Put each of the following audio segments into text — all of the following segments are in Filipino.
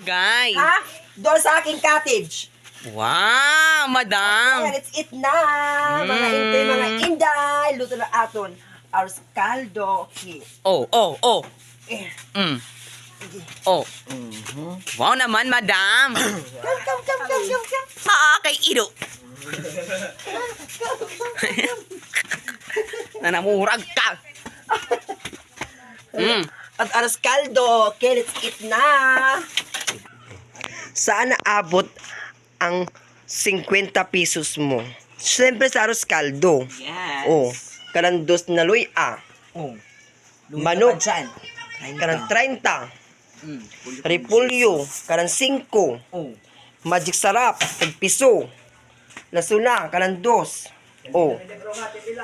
Guy. Ha? Doon sa aking cottage. Wow, madam. Ayan, let's eat na. Mga Mm. inday, mga inday. Luto na aton. Our caldo. Okay. Oh, oh, oh. Eh, Mm. Oh. Wow naman, madam. Come, come, come, come, come, come. Ah, kay Ido. Nanamurag ka. Mm. At aras caldo. Okay, let's eat na. Saan naabot ang 50 pesos mo? Siyempre sa aros caldo. Yes. Oh, karandos na luy ah. Oh. Manok. Dyan. Karang 30. Mm. Repulyo. Karang 5. Oh. Magic sarap. Tagpiso. Lasuna. Karang 2. Oh.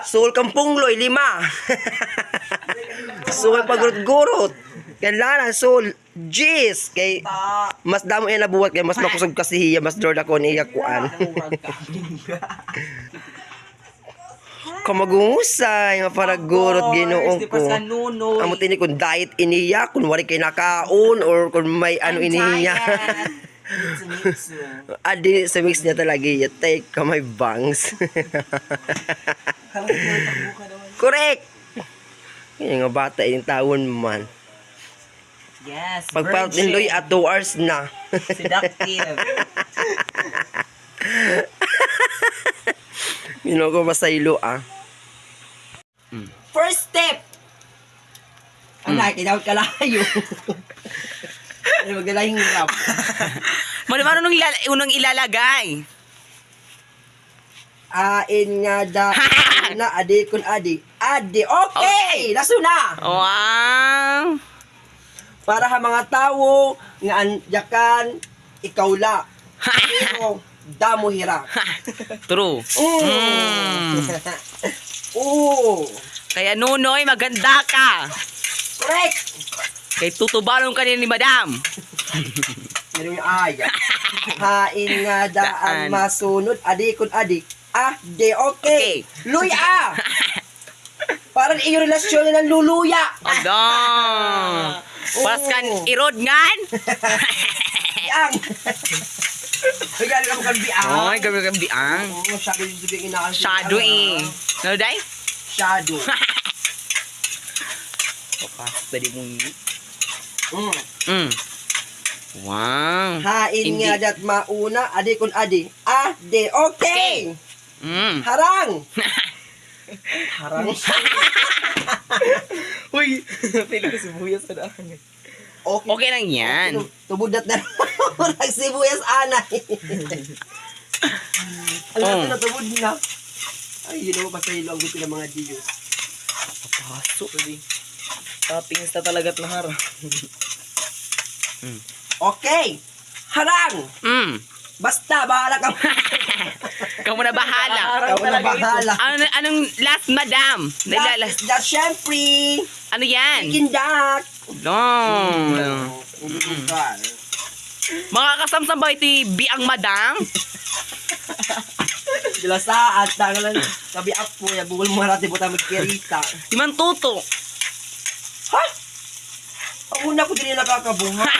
Sul kampungloy. 5. Sul pagurot-gurot. Kailangan sul. Jeez. Kay mas damo yan nabuhat kay mas makusog kasi hiya mas drod ako niya kuan. Kamagungusay nga para gurot ginoong ko. Amo tini kung diet iniya, kung wari kay nakaon or kung may ano iniya. Adi sa mix niya talaga ya take ka may bangs. Correct. Yung nga bata yung tawon man. Yes. Pagpalit din loy at 2 hours na. Seductive. Mino ko masaylo ah. First step. Ang mm. kinawat ka layo. Ano magdalahing rap. Mano mano nung ilala- unang ilalagay? Ain nga da na adi kun adi. Adi. Okay, laso na. Wow. Para ha mga tawo nga anyakan ikaw la. Pero damo hirap. True. Mm. Oo. Kaya Nunoy, maganda ka. Correct. Kay tutubalong ka ni Madam. Ano yung aya? Hain nga da ang Daan. masunod. Adi kun adi. Ah, de okay. Luya. Para iyong relasyon na luluya. Adong. Pas kan irod ngan. Bigyan ka mo kan biang. Oy, gabi gabi ang. Oo, shadow yung sabihin inakas. Shadow eh. No day? Shadow. Opas, pwede mong Mm. Mm. Wow. Hain nga dat mauna. Adi kun adi. Ah, de okay. Mm. Harang. Harang. Uy, pili ko sibuyas sa daan. Okay. Okay lang yan. Tubudat na. Nagsibuyas anay. Alam Oh. ko na tubod na. Ay, yun know, basta ilo ang gusto ng mga Diyos. Paso. Toppings na talaga at lahara. Okay. Harang. Mm. Basta, bahala ka. Kamu na bahala. Ikaw na bahala. Ano, anong last madam? Nailala. That, that syempre, Ano yan? chicken duck. No. Mm. Mga kasamsam ba ito yung biang madam? Sila sa at tangalan sabi apo ya bugol mo natin po tayo magkirita. Iman tuto. Ha? Ang una ko din yung nakakabuha.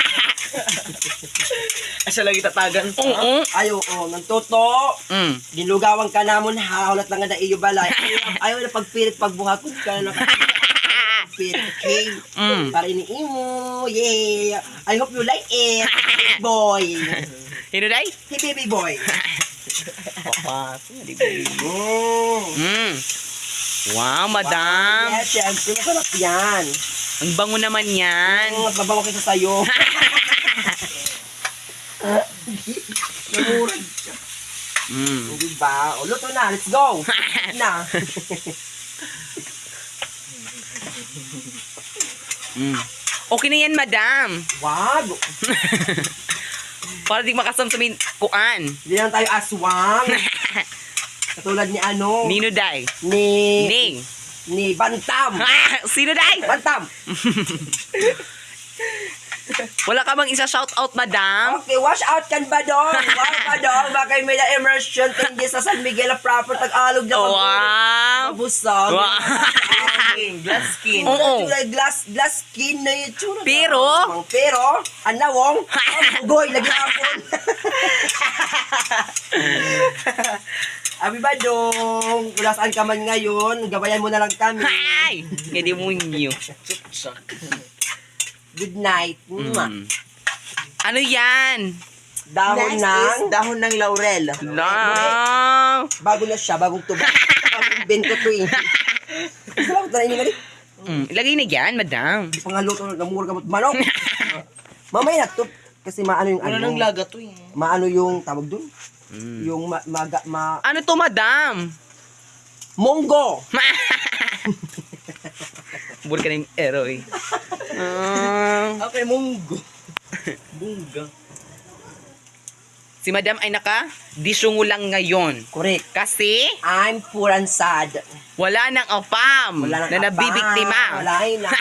Asa lagi tatagan Oo. Ayo, oh, ng toto. Mm. Ginugawan ka namon ha, ulat lang na iyo balay. Ayaw, na pagpirit pagbuhat ko ka na pagpirit. Okay? Mm. Para iniimo. Yeah. I hope you like it. Boy. Sino day? Hey, baby boy. Papas. Mm. Mm. Wow, madam. Yes, syempre, masarap yan. Ang bango naman yan. Ang mas mabango kaysa sa'yo. Namurag ka. Mm. Hindi ba? O, luto na. Let's go. na. Mm. Okay na yan, madam. Wag. Para di makasam sa kuan. Hindi lang tayo aswang. Katulad ni ano? Nino day. Ni... Ning. Ni Bantam. Ah, Sino day? Bantam. Wala ka bang isa-shout out, madam? Okay, wash out kan ba dong? Wow ba dong? Bakay may na immersion tinggi sa San Miguel na proper tag-alog na Wow! Mabusog. Wow! Glass skin. Oo. Itsura, glass, glass skin na yung itsura. Pero? Ang Pero, anawong, ang bugoy, lagi hapon. Abi ba dong? Kung saan ka man ngayon, gabayan mo na lang kami. Hi! Hindi mo nyo. Good night. Mwah. Mm. Ano yan? Dahon Next ng, is dahon ng laurel. No! bago na siya, bagong tuba. Bagong bento to eh. Salamat na ini Mm, ilagay na yan, madam. Pangaluto, namura ka mo't manok. Mamaya na to. Kasi maano yung Ano ano. nang laga to eh. Maano yung tawag dun? Mm. Yung ma, maga, ma, Ano to, madam? monggo. Buri ka ng ero eh. Ah, Okay, munggo. Bunga. si madam ay naka disyungo lang ngayon. Correct. Kasi I'm poor and sad. wala nang apam Wala nang na nabibiktima. Wala na.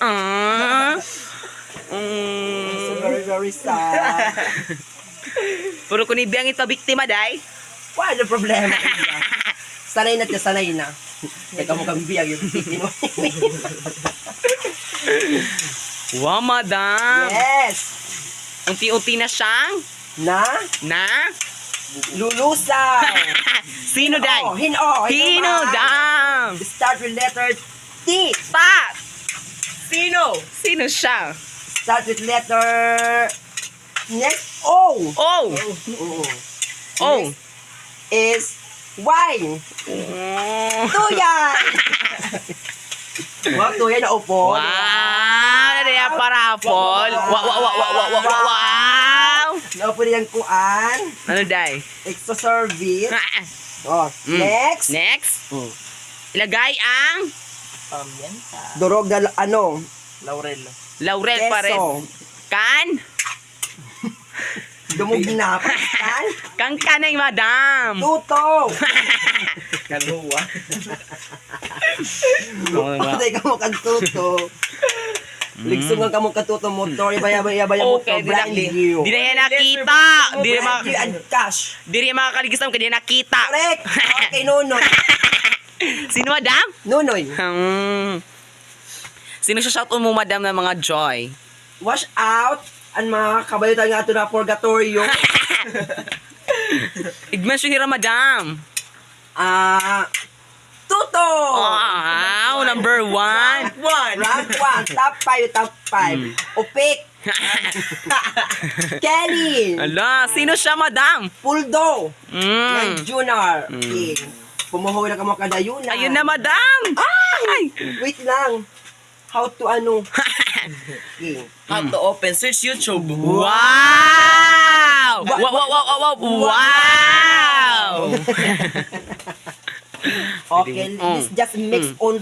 Ah. so Mm. very, very sad. Puro ko ni biyang ito biktima, day. Wala problema. Sanay na siya, sanay na. Teka mo kang biyag yung mo. Wow, madam. yes! Unti-unti na siyang Na? na Lulusaw! Sino, day? Oh, hino! Hino, dam. Start with letter T. Pa! Sino? Sino siya? Start with letter... Next O. Oh! Oo. Oh! Is wine. Oh. Tuyan! Wow, tuyan na upo. Wow! Ano na yan, parapol? Wow, wow, wow, wow, wow, wow, wow! Naupo nilang kuan. Ano, day? Extra service. Ah, Oh, Mm. next. Next, Mm. ilagay ang Pamienta. Durog na ano. Laurel. laurel pa rin. Keso. Kan? Dumog na. Pastan. Kang kanay, madam. Tuto. Kaluwa. Patay ka mo kang tuto. Ligsungan ka mo kang tuto motor. Ibaya-baya mo Okay, to. di na, Brand di, na yan nakita. Di na, cash. di na yan makakaligisam ka, di na nakita. Correct. Okay, Nunoy. Sino, madam? Nunoy. Hmm. Sino siya shout mo, madam, ng mga joy? Wash out ang mga kabayutan nga ito na purgatorio. I-mention nila, madam. Ah, Tuto! Wow, number one. One. Rank 1, top 5, top 5. Upik, Kelly, Ala, sino siya, madam? Puldo, Mm. ng Junior, King. Pumuhaw na ka mo kadayunan. Ayun na, madam. Ay! Wait lang. How to ano? King. How to open. Search YouTube. Wow! Wow, wow, wow, wow, wow! Wow! Okay, Mm. this just mix on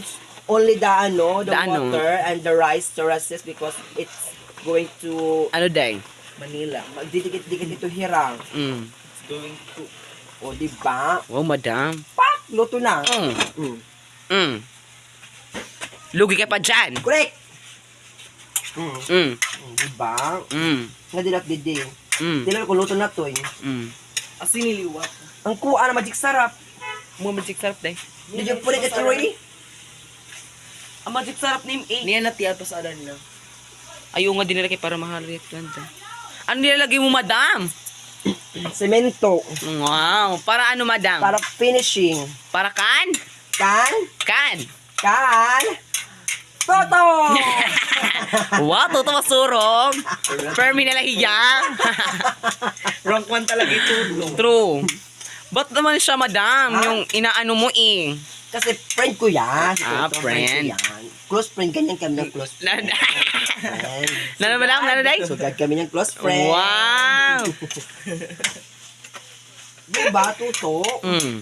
only the ano, the, The ano. water and the rice to resist because it's going to Ano, day? Manila. magdidikit-dikit ito hirang. Mm. It's going to. O, di ba? Wow, madam. Pak! Luto na. Mm. Mm. Mm. Lugi ka pa dyan. Correct! Mm. Mm. Mm, Di ba? Mm. Nga dilat didi. Mm. Dila ko luto na to eh. Mm. Asin niliwa. Ang kuha na magic sarap. Mo magic sarap, day. Did you put it ito Roy? Ang magic sarap ni eh. Niya natiyad pa sa adan na. Ayaw nga dinalagay para mahal rin planta. Ano nilalagay mo, madam? Semento. Wow. Para ano, madam? Para finishing. Para kan? Kan? Kan. Kan? Toto! Wow, toto masurong. Fermi na lahiya. Rank 1 talaga ito. True. Ba't naman siya, madam? Yung inaano mo eh. Kasi friend ko yan. Ah, Toto, friend. yan. Close friend, ganyan kami ng close friend. lana madam? Lana, day? Sugad kami ng close friend. Wow. Diba, tuto? Mm.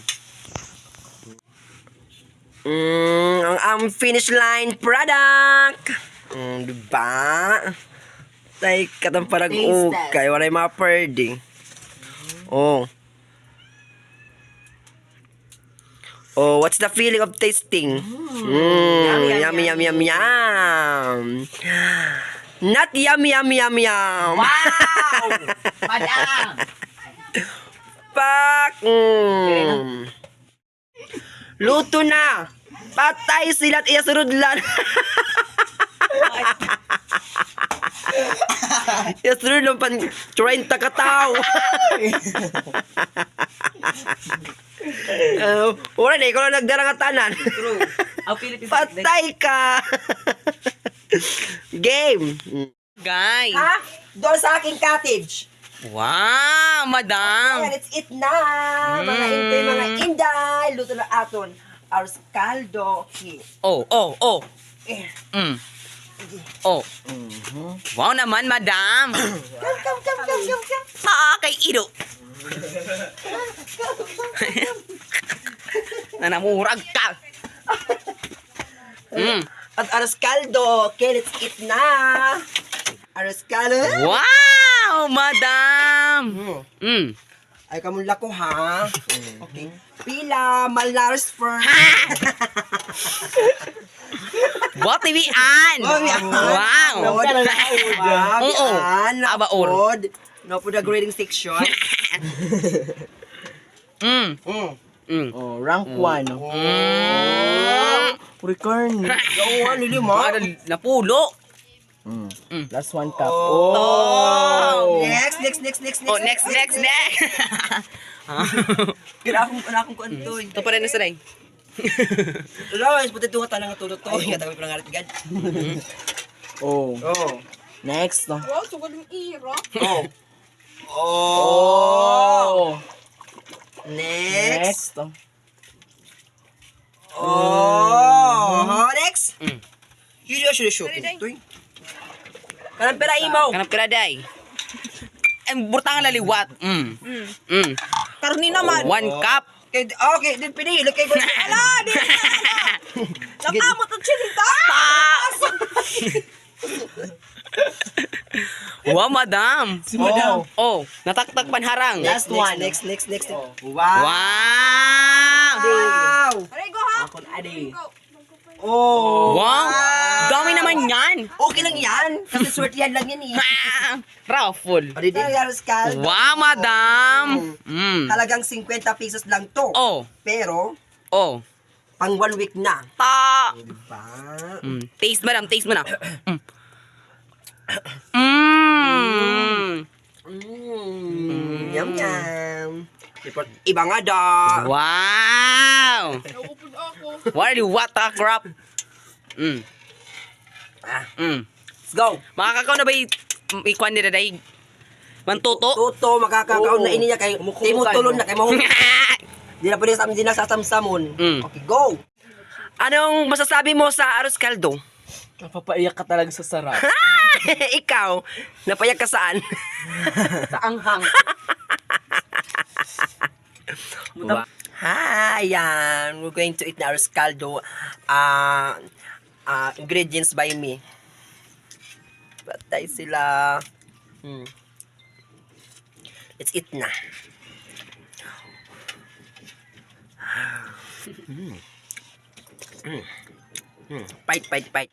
Mm, ang finish line product. Mm, diba? Tay katang parang ukay, wala yung mga pwede. Oh. Oh, what's the feeling of tasting? Mm, yummy, yummy, yum, yum. Not yum, yum, yum, yum. Wow! Madam! Pak! Mm. Luto na! Patay sila't iyasurudlan! Iyasurud ng pan 30 katao! Uh, wala na, ikaw lang nagdara nga tanan. True. Ang Philippines. Patay ka! Game! Guys! Ha? Doon sa aking cottage. Wow, madam! Ayan, let's eat na! Mga Mm. intay, mga inday! Luto na aton. Our caldo. Okay. Oh, oh, oh. Eh, Mm. Oh. Wow naman, madam! Come, come, come, come, come, come. Ah, kay Ido! Nanamurag ka! Mm. At aros caldo. Okay, let's eat na! Aros caldo. Wow, madam! Hmm. Mm. Ay, kamula ko, ha? Okay. Pila, malaros first. What? Oh, yan. Wow! Oo. Aba, or. Napod. Napod the grading section. Mm. Mm. Mm. Oh, rank 1. Mm. Recorn. Oo, nili mo. Ano, napulo. Last one cup. Oh. Next, next, next, next, next. Oh, next, next, next. Kira akong, wala akong kuan to. Ito pa rin na eh. Wala, mas puti tunga tanang tulot to. Nga tabi pangalit gad. Oh. Oh. Next. No. Oh. Oh. Next. Next. Oh. Oh. Next. Mm. Yung should show. Ito eh. Kanang pera imaw. Kanap kiraday. Ang burtangan laliwat. Mm. Mm. Karni naman. One cup. Okay, okay, din pinili kay ko. Ala, di. Nakamot ang chinita. Wow, madam. Si Madam. Oh, nataktak panharang. Last Next, one. next, Next, next, next. Wow. Wow! Wow. Ako na adi. Oh. Wow! Dami naman yan! Okay lang yan. Kasi swertihan lang yan eh. Raffle. O, di Yaros Cal. Wow, madam! Mm. Talagang 50 pesos lang to. Oh, Pero, oh. pang one week na. Ta! Diba? Mm. Taste mo na, taste mo na. Mm. Mm. Mm. Yum, yum. Report. Iba nga da. Wow! What the crap? Mm. Ah, Mm. let's go. Makakakaw na ba yung ikuan nila dahil? Mantuto? Toto, makakakaon na ini niya kay Timutulon na kay Mahong. Di na pwede sa amin, di na sasamsamon. Mm. Okay, go. Anong masasabi mo sa Aros Caldo? Napapaiyak ka talaga sa sarap. Ikaw, napayag ka saan? Sa anghang. Hi, yan. We're going to eat the Aros Caldo. Uh, uh, ingredients by me. Patay sila. Hmm. Let's eat na. Mm. Mm. Mm. Bite, bite, bite.